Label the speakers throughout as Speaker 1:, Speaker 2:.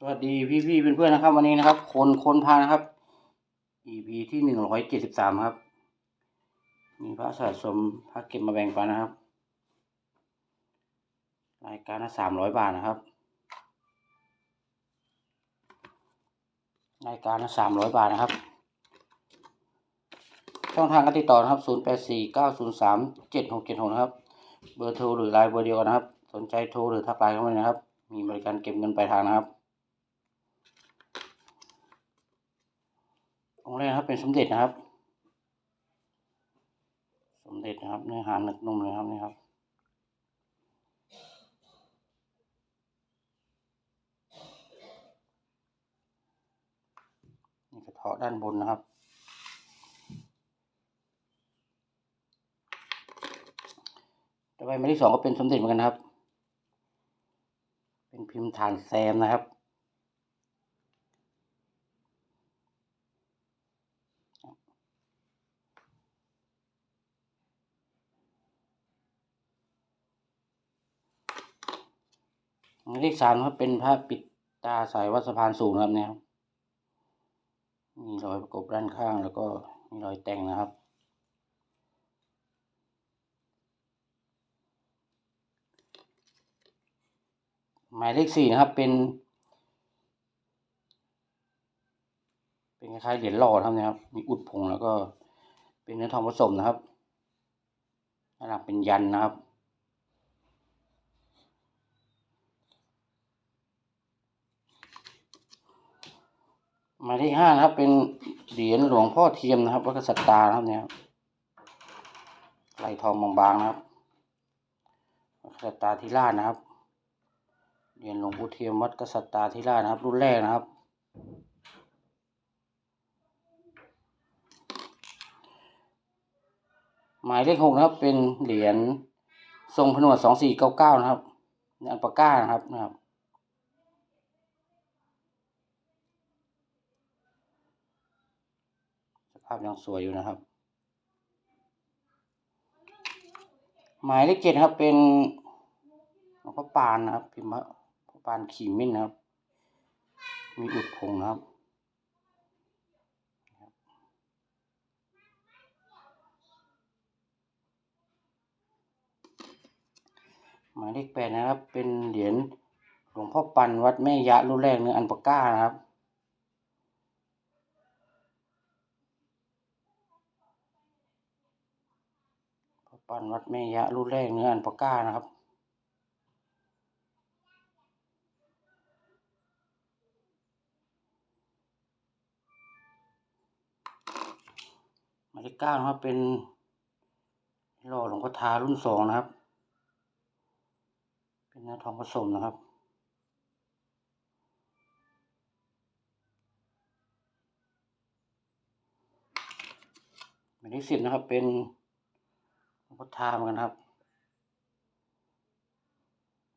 Speaker 1: สวัสดีพี่พี่เพื่อนๆนะครับ วันนี้นะครับ คนคนพานะครับ EP ที่หนึ่งร้อยเจ็ดสิบสามครับ มีพระสะสมพระเก็บมาแบ่งปันนะครับ รายการละสามร้อยบาทนะครับ รายการละสามร้อยบาทนะครับ ช่องทางการติดต่อนะครับศูนย์แปดสี่เก้าศูนย์สามเจ็ดหกเจ็ดหกนะครับ เบอร์โทรหรือไลน์เบอร์เดียวกันนะครับ สนใจโทรหรือทักไลน์เข้ามาเลยนะครับ มีบริการเก็บเงินปลายทางนะครับ องค์แรกนครับเป็นสมเด็จนะครับ สมเด็จนะครับเนื้อหาหนึกนุ่มเลยครับนี่ครับนี่กระเทาะด้านบนนะครับต่อไปหมายที่สองก็เป็นสมเด็จเหมือนกันครับ เป็นพิมพ์ฐานแซมนะครับ หมาย เลขสามครับเป็นพระปิดตาสายวัดสะพานสูงนะครับเนี่ยครับมีรอยประกบด้านข้างแล้วก็มีรอยแต่งนะครับ หมายเลขสี่นะครับเป็น เป็นคล้ายๆเหรียญหล่อนะครับเนะครับ มีอุดผงแล้วก็เป็นเนื้อทองผสมนะครับด้านหลังเป็นยันนะครับ หมายเลขห้านะครับ เป็นเหรียญหลวงพ่อเทียมนะครับวัดกษัตตานะครับเนี่ยไหลทองบางๆนะครับวัดกษัตตาธิราชนะครับเหรียญหลวงปู่เทียมวัดกษัตตาธิราชนะครับ รุ่นแรกนะครับ หมายเลขหกนะครับ เป็นเหรียญทรงผนวดสองสี่เก้าเก้านะครับอันปาก้านะครับนะครับ ส ภาพยังสวยอยู่นะครับ หมายเลขเจ็ดครับเป็นหลวงพ่อปานนะครับ พิมพ์พระพ่อปานขีมิ้นนะครับ มีอุดผงนะครับหมายเลขแปดนะครับ เป็นเหรียญหลวงพ่อปันวัดแม่ยะรุ่นแรกเนื้ออันปาก้านะครับ ปันวัดแม่ยะรุ่นแรกเนื้ออันปาก้านะครับหมายเลขเก้านะครับเป็นหล่อหลวงพ่อทารุ่นสองนะครับ เป็นเนื้อทองผสมนะครับหมายเลขสิบนะครับเป็น หลวงพ่อทาเหมือนกันครับ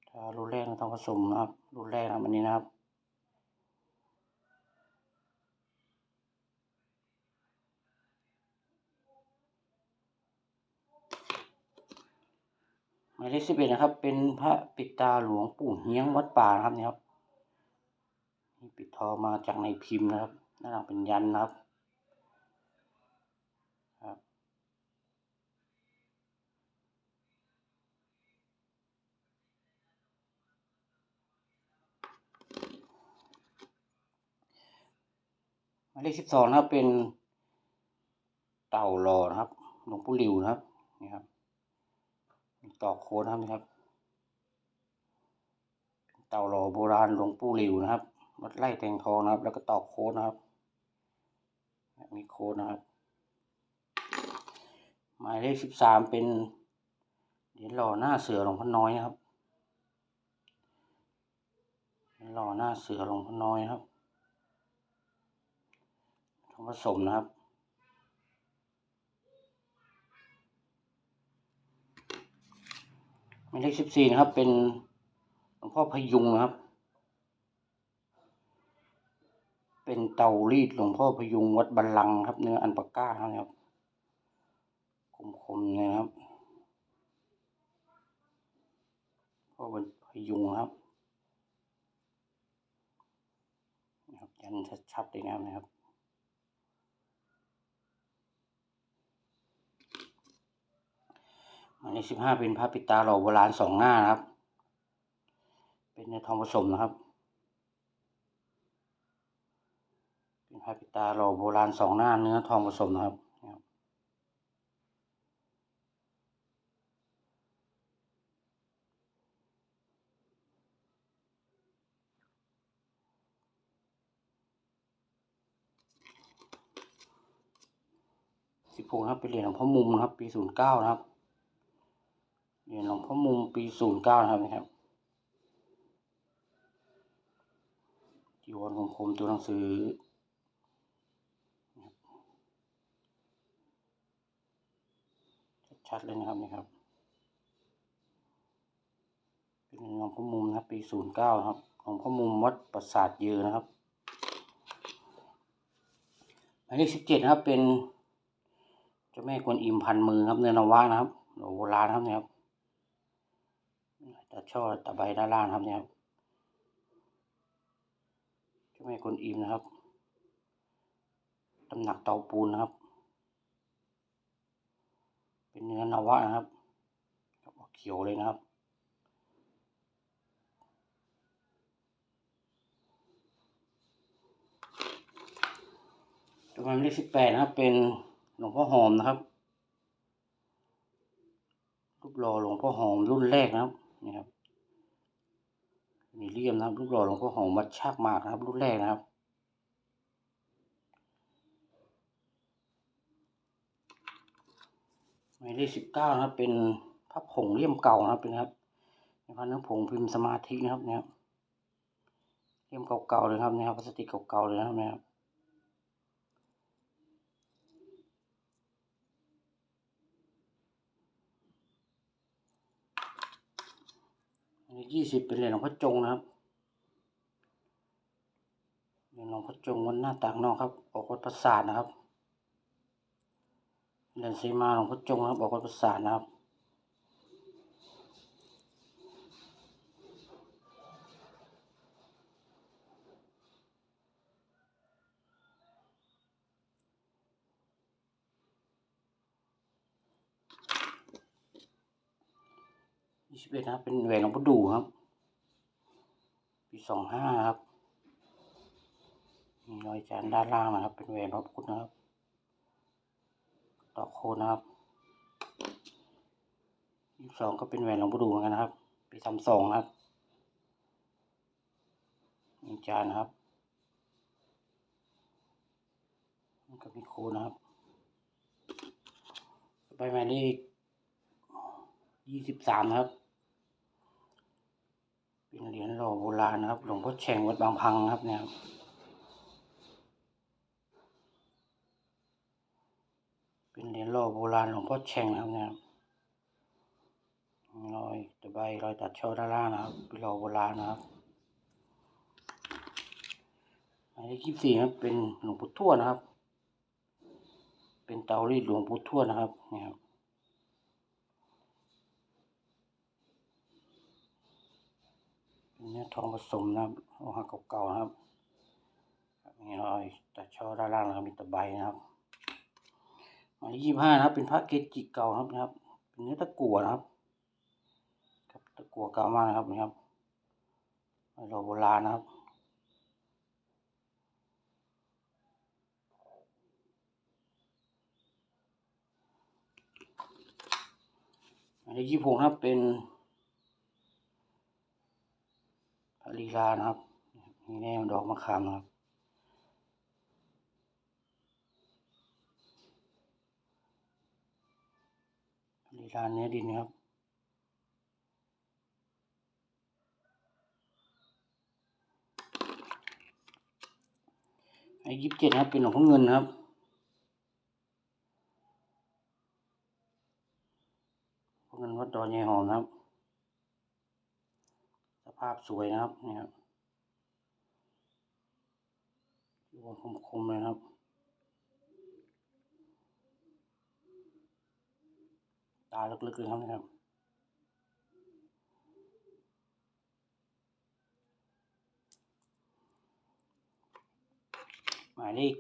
Speaker 1: ทารุ่นแรกต้องผสมนะครับ รุ่นแรกนะครับอันนี้นะครับหมายเลขสิบเอ็ดนะครับ เป็นพระปิตาหลวงปู่เฮียงวัดป่านะครับนี่ครับนี่ปิดทองมาจากในพิมพ์นะครับด้านหลังเป็นยันนะครับายเลขสิบสองนะครับเป็นเต่าหล่อนะครับหลวงปู่หลิวนะครับนี่ครับมีตอกโค้ดนะครับนี่ครับ เต่าหล่อโบราณหลวงปู่หลิวนะครับวัดไร่แตงทองนะครับ แล้วก็ตอกโค้ดนะครับมีโค้ดนะครับ หมายเลขสิบสามเป็นเหรียญหล่อหน้าเสือหลวงพ่อน้อยนะครับเหรียญหล่อหน้าเสือหลวงพ่อน้อยครับ ทองผสมนะครับ หมายเลขสิบสี่นะครับ เป็นหลวงพ่อพยุงนะครับ เป็นเตารีดหลวงพ่อพยุงวัดบัลลังก์ครับ เนื้ออันปาก้านะครับคมๆนะครับพ่อพยุงนะครับกันชัดๆเลยนะครับ นะครับหมายเลขสิบห้าเป็นพระปิตาหล่อโบราณสองหน้านะครับ เป็นเนื้อทองผสมนะครับ เป็นพระปิตาหล่อโบราณสองหน้าเนื้อทองผสมนะครับนะครับสิบหกนะครับเป็นเหรียญหลวงพ่อมุมนะครับ ปีศูนย์เก้านะครับ เหรียญหลวงพ่อมุมปีศูนย์เก้านะครับนะครับจีวรคมๆตัวหนังสือชัดเลยนะครับนี่ครับ เป็นหลวงพ่อมุมนะครับปีศูนย์เก้าครับหลวงพ่อมุมวัดปราสาทเยอนะครับหมายเลขสิบเจ็ดนะครับเป็นเจ้าแม่กวนอิมพันมือครับเนื้อนวะนะครับโบราณครับเนี่ยครับ ตาช่อตาใบด้านล่างครับเนี่ยเจ้าแม่กวนอิมนะครับตำหนักเตาปูนนะครับ เป็นเนื้อนวะนะครับเขียวเลยนะครับตัวมันเลขสิบแปดนะครับ เป็นหลวงพ่อหอมนะครับ รูปหล่อหลวงพ่อหอมรุ่นแรกนะครับ นี่ครับมีเลี่ยมนะครับรูปหล่อหลวงพ่อหอมวัดชากมากนะครับ รุ่นแรกนะครับ หมายเลขสิบเก้านะครับ เป็นพระผงเลี่ยมเก่านะครับเป็นครับเป็นพระเนื้อผงพิมพ์สมาธินะครับเนี่ยครับเลี่ยมเก่าๆเลยครับเนี่ยครับพลาสติกเก่าๆเลยนะครับเนี่ยครับ อันยี่สิบเป็นเหรียญหลวงพ่อจงนะครับเหรียญหลวงพ่อจงวันหน้าต่างนอกครับ ออกวัดประสาทนะครับเหรียญสีมาหลวงพ่อจงนะครับออกวัดประสาทนะครับ บเอ็ดนะครับเป็นแหวนหลวงพ่อดูครับ ปีสองห้าครับ มีรอยจานด้านล่างนะครับ เป็นแหวนพระพุทธนะครับต่อโคนนะครับยี่สองก็เป็นแหวนหลวงพ่อดูเหมือนกันนะครับ ปีสามสองครับมีจานนะครับก็มีโคนะครับใบหมายเลขยี่สิบสามครับ เป็นเหรียญหล่อโบราณนะครับ หลวงพ่อแฉงวัดบางพังครับเนี่ยครับเป็นเหรียญหล่อโบราณหลวงพ่อแฉงครับเนี่ยรอยตะไบรอยตัดช่อด้านล่างนะครับเป็นหล่อโบราณนะครับหมายเลขยี่สี่ครับเป็นหลวงปู่ทวดนะครับ เป็นเตารีดหลวงปู่ทวดนะครับเนี่ยครับ เป็นเนื้อ ทองผสมนะครับโลหะเก่าๆนะครับมีรอยตัดช่อด้านล่างนะครับมีตะไบนะครับหมายเลขยี่ห้านะครับ เป็นพระเกจิเก่าครับนะครับ เป็นเนื้อตะกั่วนะครับครับตะกั่วเก่ามากนะครับนะครับเราโบราณนะครับหมายเลขยี่หกนะครับเป็นพระ ลีลานะครับมีแนวดอกมะขามครับลีลาเนื้อดินครับไอ้ยิบเจ็ดนะครับเป็นหลวงพ่อเงินนะครับเงินวัดดอนยายหอมครับ ภาพสวยนะครับนี่ครับที่วงคมๆเลยครับตาลึกๆเลยครับนะครับหมายเลข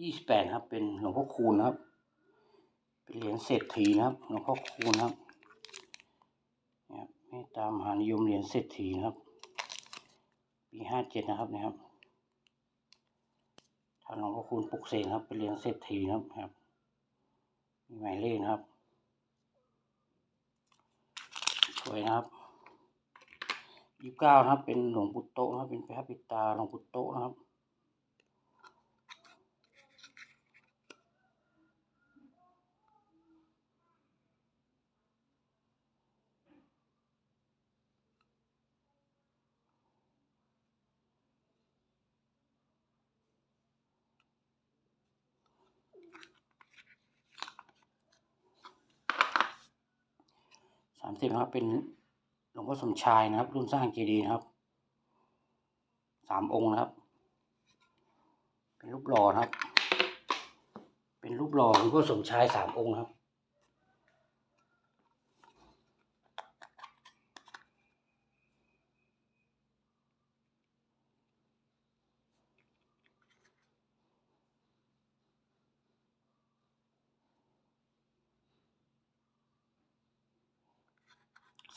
Speaker 1: ยี่สิบแปดครับ เป็นหลวงพ่อคูณครับ เป็นเหรียญเศรษฐีนะครับ หลวงพ่อคูณครับ เนี่ยเมตามหานิยมเหรียญเศรษฐีนะครับ ปีห้าเจ็ดนะครับนะครับท่านหลวงพ่อคูณปลุกเสกครับ เป็นเหรียญเศรษฐีนะครับ มีหมายเลขนะครับ สวยนะครับยี่สิบเก้านะครับ เป็นหลวงปู่โตนะครับ เป็นพระปิตาหลวงปู่โตนะครับ สามสิบนะครับ เป็นหลวงพ่อสมชายนะครับ รุ่นสร้างเจดีย์นะครับสามองค์นะครับ เป็นรูปหล่อนะครับ เป็นรูปหล่อหลวงพ่อสมชายสามองค์ครับ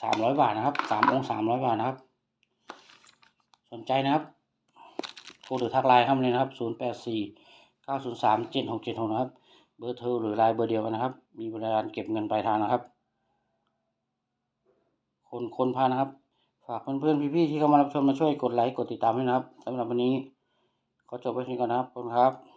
Speaker 1: สามร้อยบาทนะครับสามองค์สามร้อยบาทนะครับ สนใจนะครับโทรหรือทักไลน์เข้ามาเลยนะครับศูนย์แปดสี่เก้าศูนย์สามเจ็ดหกเจ็ดหกนะครับ เบอร์โทรหรือไลน์เบอร์เดียวกันนะครับ มีบริการเก็บเงินปลายทางนะครับ คนคนพานะครับ ฝากเพื่อนๆพี่ๆที่เข้ามารับชมมาช่วยกดไลค์กดติดตามด้วยนะครับสำหรับวันนี้ขอจบไว้ที่นี้ก่อนนะครับขอบคุณครับ